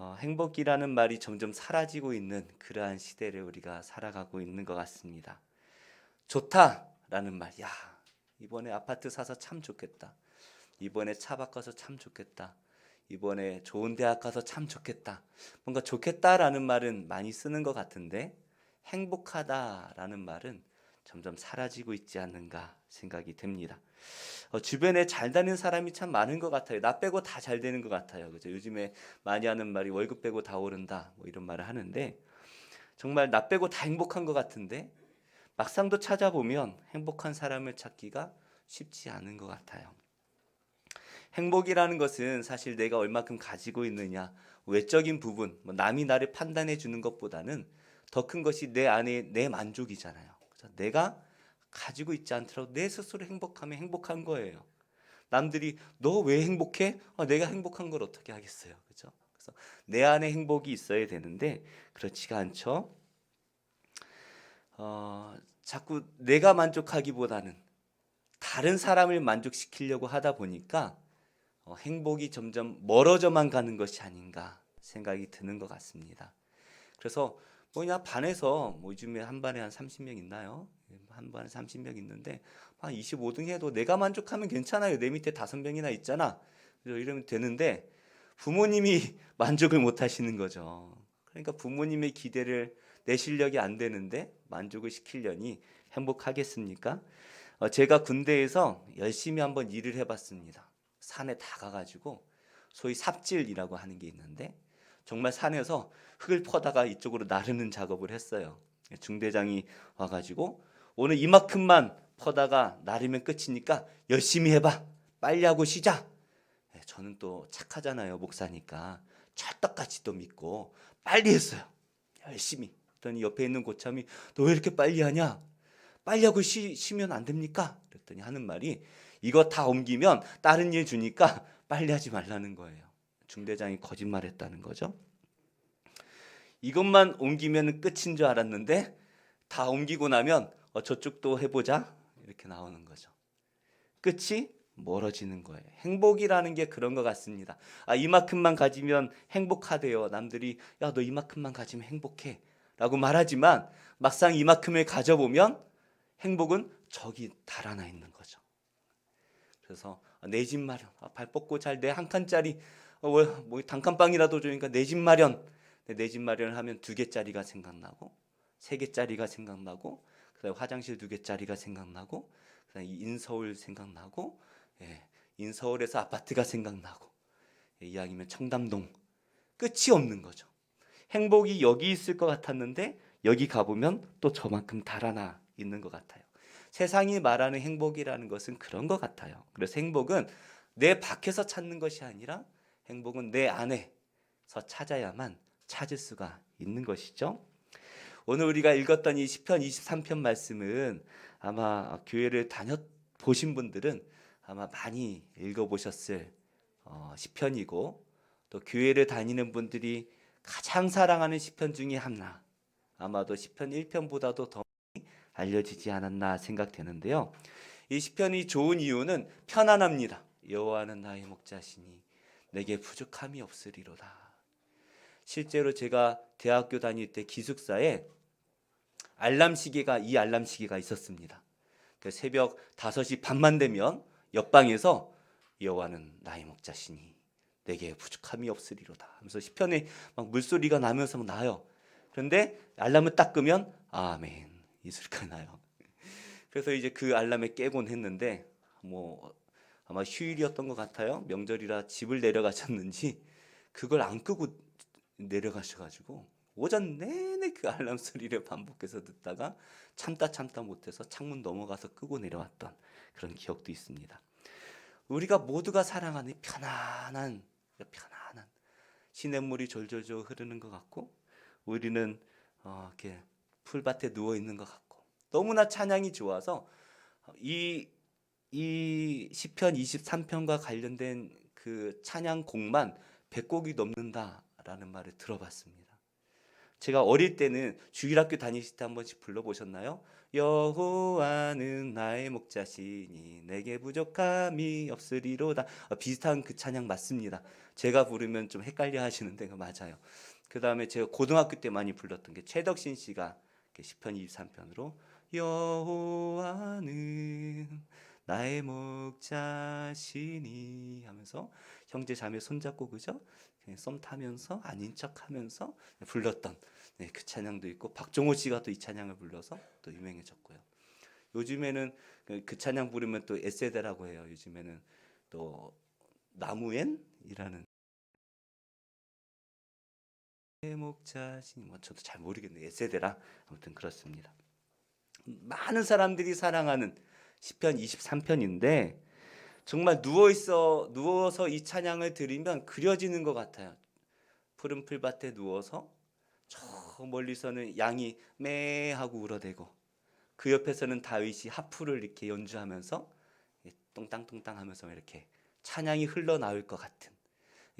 어, 행복이라는 말이 점점 사라지고 있는 그러한 시대를 우리가 살아가고 있는 것 같습니다. 좋다라는 말, 야 이번에 아파트 사서 참 좋겠다. 이번에 차 바꿔서 참 좋겠다. 이번에 좋은 대학 가서 참 좋겠다. 뭔가 좋겠다라는 말은 많이 쓰는 것 같은데 행복하다라는 말은 점점 사라지고 있지 않는가 생각이 됩니다. 어, 주변에 잘 다니는 사람이 참 많은 것 같아요. 나 빼고 다 잘 되는 것 같아요. 그죠? 요즘에 많이 하는 말이 월급 빼고 다 오른다. 뭐 이런 말을 하는데 정말 나 빼고 다 행복한 것 같은데 막상도 찾아보면 행복한 사람을 찾기가 쉽지 않은 것 같아요. 행복이라는 것은 사실 내가 얼마큼 가지고 있느냐, 외적인 부분, 뭐 남이 나를 판단해 주는 것보다는 더 큰 것이 내 안에 내 만족이잖아요. 그래서 내가 가지고 있지 않더라도 내 스스로 행복하면 행복한 거예요. 남들이 너 왜 행복해? 아, 내가 행복한 걸 어떻게 하겠어요, 그렇죠? 그래서 내 안에 행복이 있어야 되는데 그렇지가 않죠. 어, 자꾸 내가 만족하기보다는 다른 사람을 만족시키려고 하다 보니까 어, 행복이 점점 멀어져만 가는 것이 아닌가 생각이 드는 것 같습니다. 그래서 뭐냐 반에서 뭐 요즘에 한 반에 한 30명 있나요? 한 반에 30명 있는데 한 25등 해도 내가 만족하면 괜찮아요. 내 밑에 다섯 명이나 있잖아. 그래서 이러면 되는데 부모님이 만족을 못 하시는 거죠. 그러니까 부모님의 기대를 내 실력이 안 되는데 만족을 시키려니 행복하겠습니까? 어, 제가 군대에서 열심히 한번 일을 해봤습니다. 산에 다 가가지고 소위 삽질이라고 하는 게 있는데 정말 산에서 흙을 퍼다가 이쪽으로 나르는 작업을 했어요. 중대장이 와가지고 오늘 이만큼만 퍼다가 나르면 끝이니까 열심히 해봐. 빨리 하고 쉬자. 네, 저는 또 착하잖아요. 목사니까 찰떡같이 또 믿고 빨리 했어요. 열심히. 그랬더니 옆에 있는 고참이 너 왜 이렇게 빨리 하냐? 빨리 하고 쉬, 쉬면 안 됩니까? 그랬더니 하는 말이 이거 다 옮기면 다른 일 주니까 빨리 하지 말라는 거예요. 중대장이 거짓말했다는 거죠. 이것만 옮기면 끝인 줄 알았는데 다 옮기고 나면 어, 저쪽도 해보자 이렇게 나오는 거죠. 끝이 멀어지는 거예요. 행복이라는 게 그런 것 같습니다. 아 이만큼만 가지면 행복하대요. 남들이 야 너 이만큼만 가지면 행복해라고 말하지만 막상 이만큼을 가져보면 행복은 저기 달아나 있는 거죠. 그래서 내 집 마련, 아, 발 뻗고 잘 내 한 칸짜리 어, 뭐, 뭐 단칸방이라도 주니까 내 집 마련, 내 집 마련을 하면 두 개짜리가 생각나고 세 개짜리가 생각나고 그다음에 화장실 두 개짜리가 생각나고 그다음에 인서울 생각나고 예, 인서울에서 아파트가 생각나고 예, 이왕이면 청담동 끝이 없는 거죠. 행복이 여기 있을 것 같았는데 여기 가보면 또 저만큼 달아나 있는 것 같아요. 세상이 말하는 행복이라는 것은 그런 것 같아요. 그래서 행복은 내 밖에서 찾는 것이 아니라 행복은 내 안에서 찾아야만 찾을 수가 있는 것이죠. 오늘 우리가 읽었던 이 시편 23편 말씀은 아마 교회를 다녀 보신 분들은 아마 많이 읽어 보셨을 어, 시편이고 또 교회를 다니는 분들이 가장 사랑하는 시편 중에 하나 아마도 시편 1편보다도 더 알려지지 않았나 생각되는데요. 이 시편이 좋은 이유는 편안합니다. 여호와는 나의 목자시니 내게 부족함이 없으리로다. 실제로 제가 대학교 다닐 때 기숙사에 알람 시계가 이 알람 시계가 있었습니다. 그 새벽 5시 반만 되면 옆방에서 여호와는 나의 목자시니 내게 부족함이 없으리로다. 하면서 시편에 막 물소리가 나면서 막 나요. 그런데 알람을 딱 끄면 아멘 이 소리가 나요. 그래서 이제 그 알람에 깨곤 했는데 뭐 아마 휴일이었던 것 같아요. 명절이라 집을 내려가셨는지 그걸 안 끄고 내려가셔가지고 오전 내내 그 알람 소리를 반복해서 듣다가 참다 참다 못해서 창문 넘어가서 끄고 내려왔던 그런 기억도 있습니다. 우리가 모두가 사랑하는 편안한 편안한 시냇물이 졸졸졸 흐르는 것 같고 우리는 어, 이렇게 풀밭에 누워 있는 것 같고 너무나 찬양이 좋아서 이, 이 시편 23편과 관련된 그 찬양 곡만 100곡이 넘는다 라는 말을 들어봤습니다. 제가 어릴 때는 주일학교 다니실 때 한 번씩 불러보셨나요? 여호와는 나의 목자시니 내게 부족함이 없으리로다. 어, 비슷한 그 찬양 맞습니다. 제가 부르면 좀 헷갈려 하시는데 그 맞아요. 그 다음에 제가 고등학교 때 많이 불렀던 게 최덕신 씨가 이렇게 시편 23편으로 여호와는 나의 목자시니 하면서 형제 자매 손잡고 그죠? 그냥 썸 타면서 아닌 척하면서 불렀던 네, 그 찬양도 있고 박종호 씨가 또 이 찬양을 불러서 또 유명해졌고요. 요즘에는 그, 그 찬양 부르면 또 에세대라고 해요. 요즘에는 또 나무엔이라는 내 목자신 뭐 저도 잘 모르겠네요. 에세대라 아무튼 그렇습니다. 많은 사람들이 사랑하는 시편 23편인데 정말 누워 있어 누워서 이 찬양을 들으면 그려지는 것 같아요. 푸른 풀밭에 누워서 저 멀리서는 양이 매 하고 울어대고 그 옆에서는 다윗이 하프를 이렇게 연주하면서 똥땅똥땅 하면서 이렇게 찬양이 흘러나올 것 같은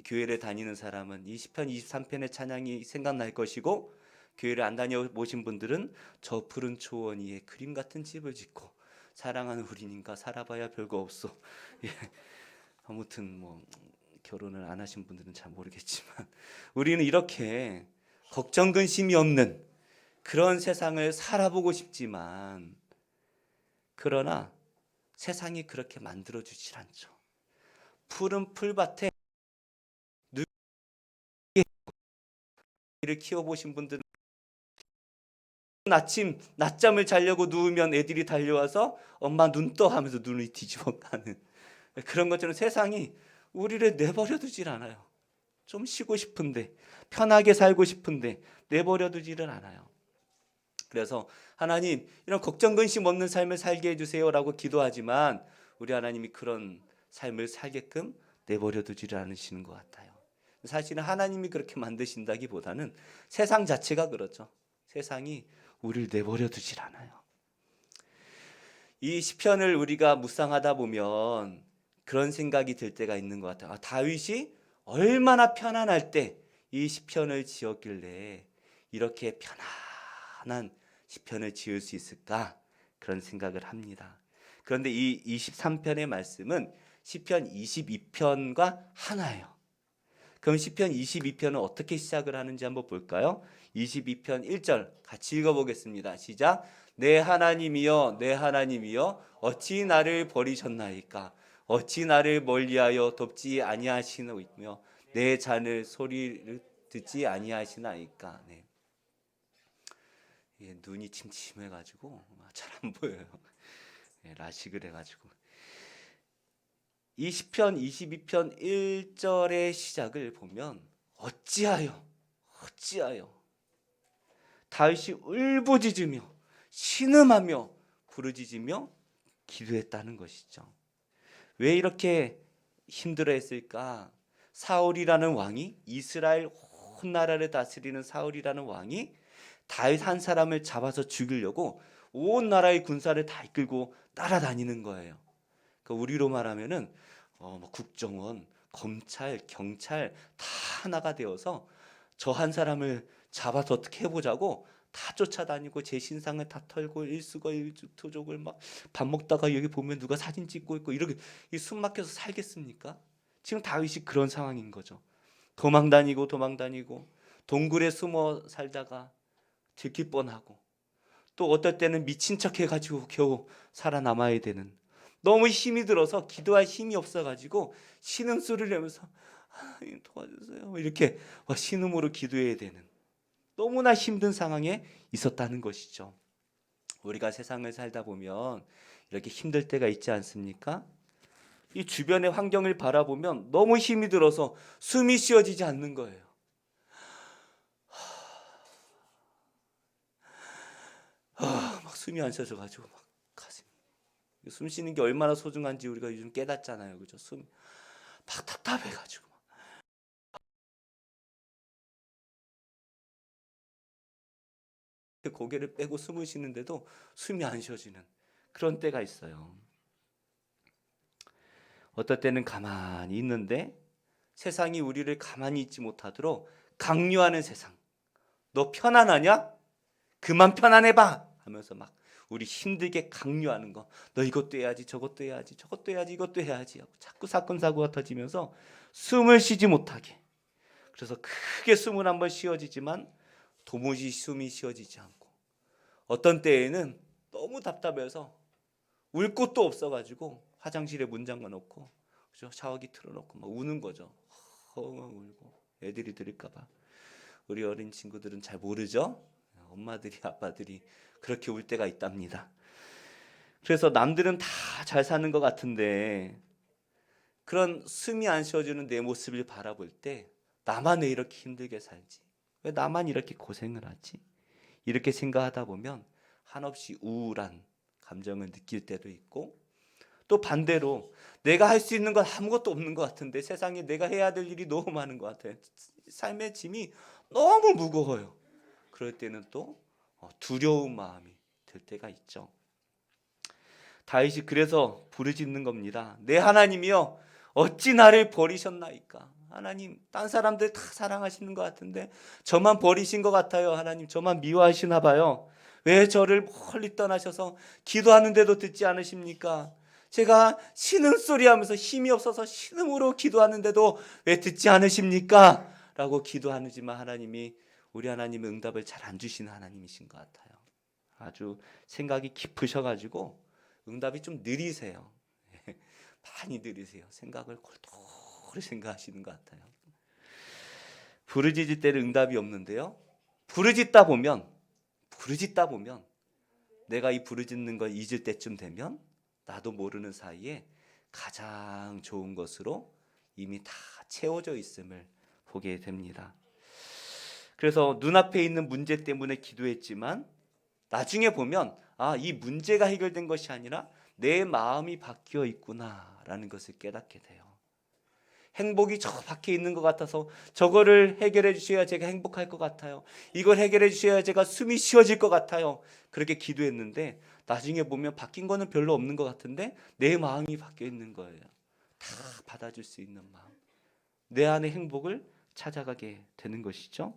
교회를 다니는 사람은 이 시편 23편의 찬양이 생각날 것이고 교회를 안 다녀 보신 분들은 저 푸른 초원 위에 그림 같은 집을 짓고 사랑하는 우리님과 살아봐야 별거 없어. 예. 아무튼 뭐 결혼을 안 하신 분들은 잘 모르겠지만 우리는 이렇게 걱정 근심이 없는 그런 세상을 살아보고 싶지만 그러나 세상이 그렇게 만들어 주질 않죠. 푸른 풀밭에 누를 키워 보신 분들은 아침 낮잠을 자려고 누우면 애들이 달려와서 엄마 눈 떠 하면서 눈을 뒤집어 까는 그런 것처럼 세상이 우리를 내버려 두질 않아요. 좀 쉬고 싶은데 편하게 살고 싶은데 내버려 두지를 않아요. 그래서 하나님 이런 걱정 근심 없는 삶을 살게 해 주세요라고 기도하지만 우리 하나님이 그런 삶을 살게끔 내버려 두지를 않으시는 것 같아요. 사실은 하나님이 그렇게 만드신다기보다는 세상 자체가 그렇죠. 세상이 우리를 내버려 두질 않아요. 이 시편을 우리가 묵상하다 보면 그런 생각이 들 때가 있는 것 같아요. 아, 다윗이 얼마나 편안할 때 이 시편을 지었길래 이렇게 편안한 시편을 지을 수 있을까 그런 생각을 합니다. 그런데 이 23편의 말씀은 시편 22편과 하나예요. 그럼 시편 22편은 어떻게 시작을 하는지 한번 볼까요? 22편 1절 같이 읽어보겠습니다. 시작. 내 하나님이여, 내 하나님이여, 어찌 나를 버리셨나이까? 어찌 나를 멀리하여 돕지 아니하시느며 내 잔을 소리를 듣지 아니하시나이까? 네. 예, 눈이 침침해가지고 잘 안 보여요. 예, 라식을 해가지고 이 시편 22편 1절의 시작을 보면 어찌하여 어찌하여 다윗이 울부짖으며 신음하며 부르짖으며 기도했다는 것이죠. 왜 이렇게 힘들어했을까? 사울이라는 왕이 이스라엘 온 나라를 다스리는 사울이라는 왕이 다윗 한 사람을 잡아서 죽이려고 온 나라의 군사를 다 이끌고 따라다니는 거예요. 그 우리로 말하면은 어, 뭐 국정원, 검찰, 경찰 다 하나가 되어서 저 한 사람을 잡아서 어떻게 해보자고 다 쫓아다니고 제 신상을 다 털고 일수거 일투족을 막 밥 먹다가 여기 보면 누가 사진 찍고 있고 이렇게 숨 막혀서 살겠습니까? 지금 다윗이 그런 상황인 거죠. 도망 다니고 도망 다니고 동굴에 숨어 살다가 들킬 뻔하고 또 어떨 때는 미친 척 해가지고 겨우 살아남아야 되는 너무 힘이 들어서 기도할 힘이 없어가지고 신음소리를 내면서 하나님 도와주세요 이렇게 신음으로 기도해야 되는 너무나 힘든 상황에 있었다는 것이죠. 우리가 세상을 살다 보면 이렇게 힘들 때가 있지 않습니까? 이 주변의 환경을 바라보면 너무 힘이 들어서 숨이 쉬어지지 않는 거예요. 아, 막 숨이 안 쉬어져 가지고 막 가슴. 숨 쉬는 게 얼마나 소중한지 우리가 요즘 깨닫잖아요. 그죠? 숨 막 답답해 가지고. 고개를 빼고 숨을 쉬는데도 숨이 안 쉬어지는 그런 때가 있어요. 어떨 때는 가만히 있는데 세상이 우리를 가만히 있지 못하도록 강요하는 세상, 너 편안하냐? 그만 편안해봐 하면서 막 우리 힘들게 강요하는 거. 너 이것도 해야지, 저것도 해야지, 저것도 해야지, 이것도 해야지 하고 자꾸 사건 사고가 터지면서 숨을 쉬지 못하게. 그래서 크게 숨을 한번 쉬어지지만 도무지 숨이 쉬어지지 않고 어떤 때에는 너무 답답해서 울 곳도 없어가지고 화장실에 문 잠가 놓고 그죠 샤워기 틀어놓고 막 우는 거죠. 엉엉 울고 애들이 들을까봐 우리 어린 친구들은 잘 모르죠. 엄마들이 아빠들이 그렇게 울 때가 있답니다. 그래서 남들은 다 잘 사는 것 같은데 그런 숨이 안 쉬어주는 내 모습을 바라볼 때 나만 왜 이렇게 힘들게 살지? 왜 나만 이렇게 고생을 하지? 이렇게 생각하다 보면 한없이 우울한 감정을 느낄 때도 있고 또 반대로 내가 할 수 있는 건 아무것도 없는 것 같은데 세상에 내가 해야 될 일이 너무 많은 것 같아요. 삶의 짐이 너무 무거워요. 그럴 때는 또 어, 두려운 마음이 들 때가 있죠. 다윗이 그래서 부르짖는 겁니다. 내 하나님이여 어찌 나를 버리셨나이까? 하나님 딴 사람들 다 사랑하시는 것 같은데 저만 버리신 것 같아요. 하나님 저만 미워하시나 봐요. 왜 저를 멀리 떠나셔서 기도하는데도 듣지 않으십니까? 제가 신음 소리 하면서 힘이 없어서 신음으로 기도하는데도 왜 듣지 않으십니까? 라고 기도하지만 하나님이 우리 하나님의 응답을 잘 안 주시는 하나님이신 것 같아요. 아주 생각이 깊으셔가지고 응답이 좀 느리세요. 많이 느리세요. 생각을 골똘 히 생각하시는 것 같아요. 부르짖을 때는 응답이 없는데요. 부르짖다 보면 부르짖다 보면 내가 이 부르짖는 걸 잊을 때쯤 되면 나도 모르는 사이에 가장 좋은 것으로 이미 다 채워져 있음을 보게 됩니다. 그래서 눈앞에 있는 문제 때문에 기도했지만 나중에 보면 아, 이 문제가 해결된 것이 아니라 내 마음이 바뀌어 있구나라는 것을 깨닫게 돼요. 행복이 저 밖에 있는 것 같아서 저거를 해결해 주셔야 제가 행복할 것 같아요. 이걸 해결해 주셔야 제가 숨이 쉬어질 것 같아요. 그렇게 기도했는데 나중에 보면 바뀐 거는 별로 없는 것 같은데 내 마음이 바뀌어 있는 거예요. 다 받아줄 수 있는 마음. 내 안의 행복을 찾아가게 되는 것이죠.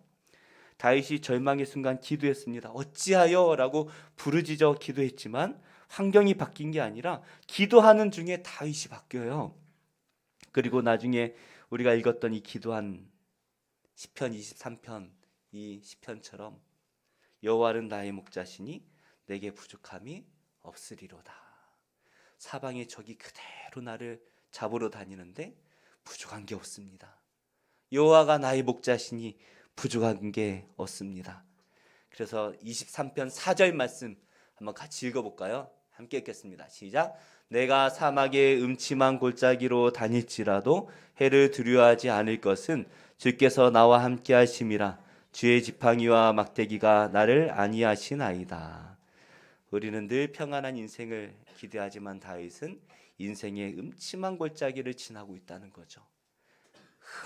다윗이 절망의 순간 기도했습니다. 어찌하여라고 부르짖어 기도했지만 환경이 바뀐 게 아니라 기도하는 중에 다윗이 바뀌어요. 그리고 나중에 우리가 읽었던 이 기도한 시편 23편 이 시편처럼 여호와는 나의 목자시니 내게 부족함이 없으리로다. 사방의 적이 그대로 나를 잡으러 다니는데 부족한 게 없습니다. 여호와가 나의 목자시니 부족한 게 없습니다. 그래서 23편 4절 말씀 한번 같이 읽어 볼까요? 함께 읽겠습니다. 시작. 내가 사막의 음침한 골짜기로 다닐지라도 해를 두려워하지 않을 것은 주께서 나와 함께 하심이라 주의 지팡이와 막대기가 나를 안위하시나이다. 우리는 늘 평안한 인생을 기대하지만 다윗은 인생의 음침한 골짜기를 지나고 있다는 거죠.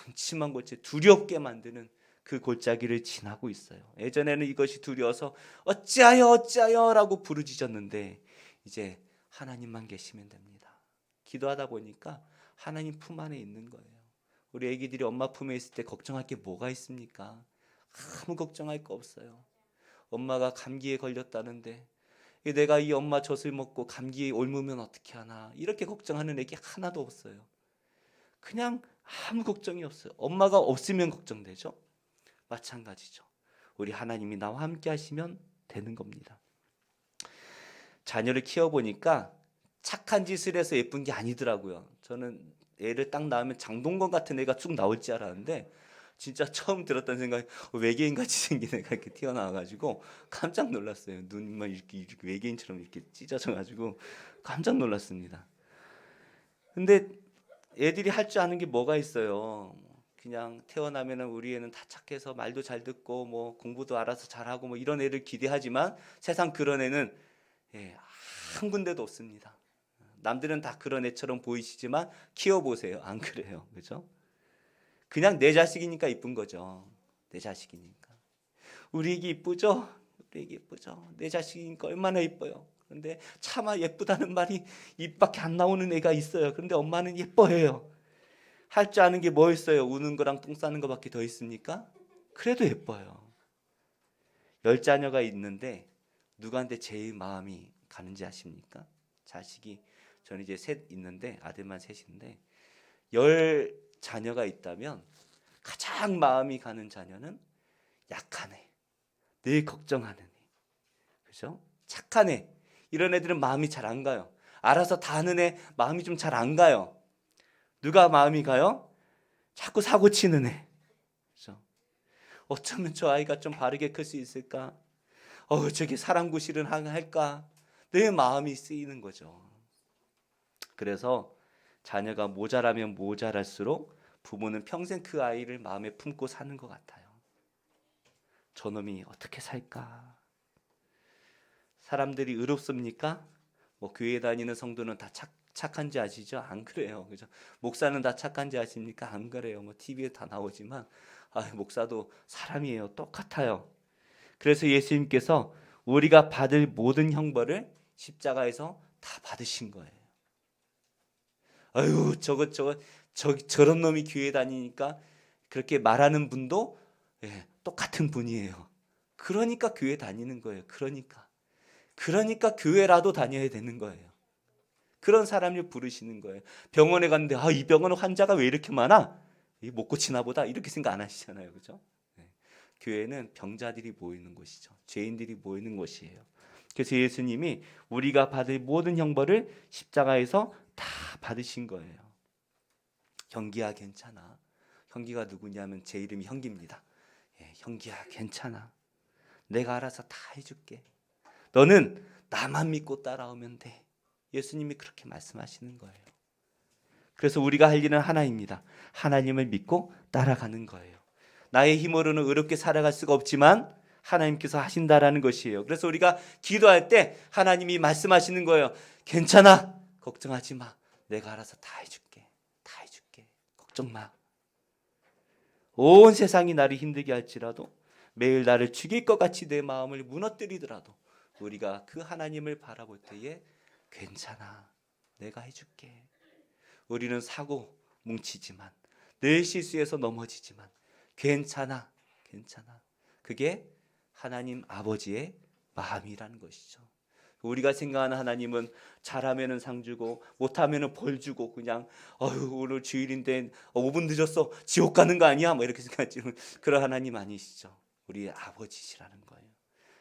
음침한 골짜기, 두렵게 만드는 그 골짜기를 지나고 있어요. 예전에는 이것이 두려워서 어찌하여 어찌하여라고 부르짖었는데 이제 하나님만 계시면 됩니다. 기도하다 보니까 하나님 품 안에 있는 거예요. 우리 아기들이 엄마 품에 있을 때 걱정할 게 뭐가 있습니까? 아무 걱정할 거 없어요. 엄마가 감기에 걸렸다는데 내가 이 엄마 젖을 먹고 감기에 옮으면 어떻게 하나 이렇게 걱정하는 애기 하나도 없어요. 그냥 아무 걱정이 없어요. 엄마가 없으면 걱정되죠. 마찬가지죠. 우리 하나님이 나와 함께 하시면 되는 겁니다. 자녀를 키워보니까 착한 짓을 해서 예쁜 게 아니더라고요. 저는 애를 딱 낳으면 장동건 같은 애가 쭉 나올 줄 알았는데 진짜 처음 들었던 생각이 외계인 같이 생긴 애가 이렇게 튀어나와가지고 깜짝 놀랐어요. 눈만 이렇게, 이렇게 외계인처럼 이렇게 찢어져가지고 깜짝 놀랐습니다. 근데 애들이 할 줄 아는 게 뭐가 있어요. 그냥 태어나면은 우리 애는 다 착해서 말도 잘 듣고 뭐 공부도 알아서 잘하고 뭐 이런 애를 기대하지만 세상 그런 애는 예, 한 군데도 없습니다. 남들은 다 그런 애처럼 보이시지만 키워 보세요. 안 그래요. 그죠? 그냥 내 자식이니까 이쁜 거죠. 내 자식이니까. 우리 애기 이쁘죠? 우리 애기 이쁘죠? 내 자식이니까 얼마나 이뻐요. 그런데 차마 예쁘다는 말이 입 밖에 안 나오는 애가 있어요. 그런데 엄마는 예뻐해요. 할 줄 아는 게 뭐 있어요? 우는 거랑 똥 싸는 거밖에 더 있습니까? 그래도 예뻐요. 열 자녀가 있는데 누구한테 제일 마음이 가는지 아십니까? 자식이 저는 이제 셋 있는데 아들만 셋인데 열 자녀가 있다면 가장 마음이 가는 자녀는 약한 애, 늘 걱정하는 애, 그죠? 착한 애 이런 애들은 마음이 잘 안 가요. 알아서 다 하는 애 마음이 좀 잘 안 가요. 누가 마음이 가요? 자꾸 사고 치는 애. 그죠? 어쩌면 저 아이가 좀 바르게 클 수 있을까? 어, 저게 사람 구실은 하- 할까? 내 마음이 쓰이는 거죠. 그래서 자녀가 모자라면 모자랄수록 부모는 평생 그 아이를 마음에 품고 사는 것 같아요. 저놈이 어떻게 살까? 사람들이 의롭습니까? 뭐 교회 다니는 성도는 다 착, 착한지 아시죠? 안 그래요. 그죠? 목사는 다 착한지 아십니까? 안 그래요. 뭐 TV에 다 나오지만 아, 목사도 사람이에요. 똑같아요. 그래서 예수님께서 우리가 받을 모든 형벌을 십자가에서 다 받으신 거예요. 아유, 저것 저것 저 저런 놈이 교회 다니니까 그렇게 말하는 분도 예, 똑같은 분이에요. 그러니까 교회 다니는 거예요. 그러니까 그러니까 교회라도 다녀야 되는 거예요. 그런 사람을 부르시는 거예요. 병원에 갔는데 아, 이 병원은 환자가 왜 이렇게 많아? 이못 고치나 보다 이렇게 생각 안 하시잖아요. 그죠? 네. 교회는 병자들이 모이는 곳이죠. 죄인들이 모이는 곳이에요. 그래서 예수님이 우리가 받을 모든 형벌을 십자가에서 다 받으신 거예요. 형기야 괜찮아. 형기가 누구냐면 제 이름이 형기입니다. 예, 형기야 괜찮아. 내가 알아서 다 해줄게. 너는 나만 믿고 따라오면 돼. 예수님이 그렇게 말씀하시는 거예요. 그래서 우리가 할 일은 하나입니다. 하나님을 믿고 따라가는 거예요. 나의 힘으로는 의롭게 살아갈 수가 없지만 하나님께서 하신다라는 것이에요. 그래서 우리가 기도할 때 하나님이 말씀하시는 거예요. 괜찮아. 걱정하지 마. 내가 알아서 다 해줄게. 다 해줄게. 걱정 마. 온 세상이 나를 힘들게 할지라도 매일 나를 죽일 것 같이 내 마음을 무너뜨리더라도 우리가 그 하나님을 바라볼 때에 괜찮아. 내가 해줄게. 우리는 사고 뭉치지만 늘 실수해서 넘어지지만 괜찮아. 괜찮아. 그게 하나님 아버지의 마음이라는 것이죠. 우리가 생각하는 하나님은 잘하면은 상 주고 못하면은 벌 주고 그냥 어휴 오늘 주일인데 5분 늦었어 지옥 가는 거 아니야 뭐 이렇게 생각하지만 그런 하나님 아니시죠. 우리의 아버지시라는 거예요.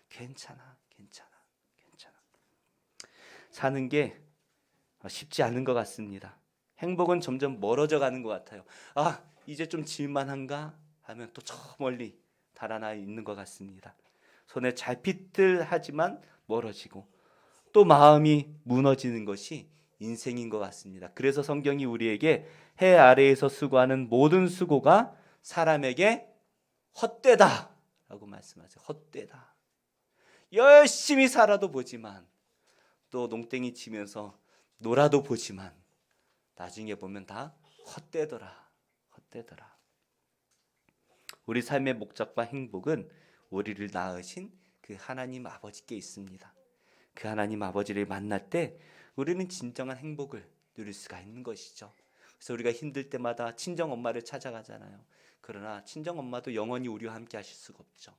괜찮아, 괜찮아, 괜찮아. 사는 게 쉽지 않은 것 같습니다. 행복은 점점 멀어져 가는 것 같아요. 아 이제 좀 질만한가 하면 또 저 멀리 달아나 있는 것 같습니다. 손에 잘 핏들하지만 멀어지고 또 마음이 무너지는 것이 인생인 것 같습니다. 그래서 성경이 우리에게 해 아래에서 수고하는 모든 수고가 사람에게 헛되다 라고 말씀하세요. 헛되다. 열심히 살아도 보지만 또 농땡이 치면서 놀아도 보지만 나중에 보면 다 헛되더라. 헛되더라. 우리 삶의 목적과 행복은 우리를 낳으신 그 하나님 아버지께 있습니다. 그 하나님 아버지를 만날 때 우리는 진정한 행복을 누릴 수가 있는 것이죠. 그래서 우리가 힘들 때마다 친정 엄마를 찾아가잖아요. 그러나 친정 엄마도 영원히 우리와 함께 하실 수가 없죠.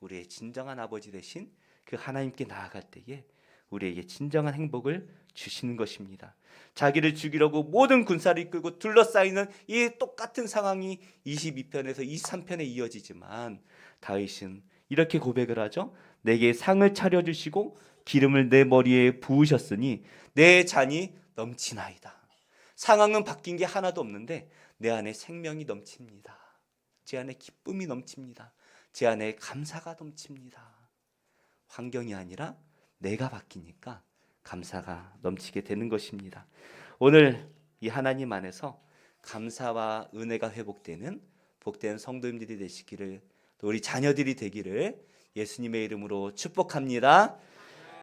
우리의 진정한 아버지 대신 그 하나님께 나아갈 때에 우리에게 진정한 행복을 주시는 것입니다. 자기를 죽이려고 모든 군사를 이끌고 둘러싸이는 이 똑같은 상황이 22편에서 23편에 이어지지만 다윗은 이렇게 고백을 하죠. 내게 상을 차려 주시고 기름을 내 머리에 부으셨으니 내 잔이 넘치나이다. 상황은 바뀐 게 하나도 없는데 내 안에 생명이 넘칩니다. 제 안에 기쁨이 넘칩니다. 제 안에 감사가 넘칩니다. 환경이 아니라 내가 바뀌니까 감사가 넘치게 되는 것입니다. 오늘 이 하나님 안에서 감사와 은혜가 회복되는 복된 성도님들이 되시기를 또 우리 자녀들이 되기를 예수님의 이름으로 축복합니다.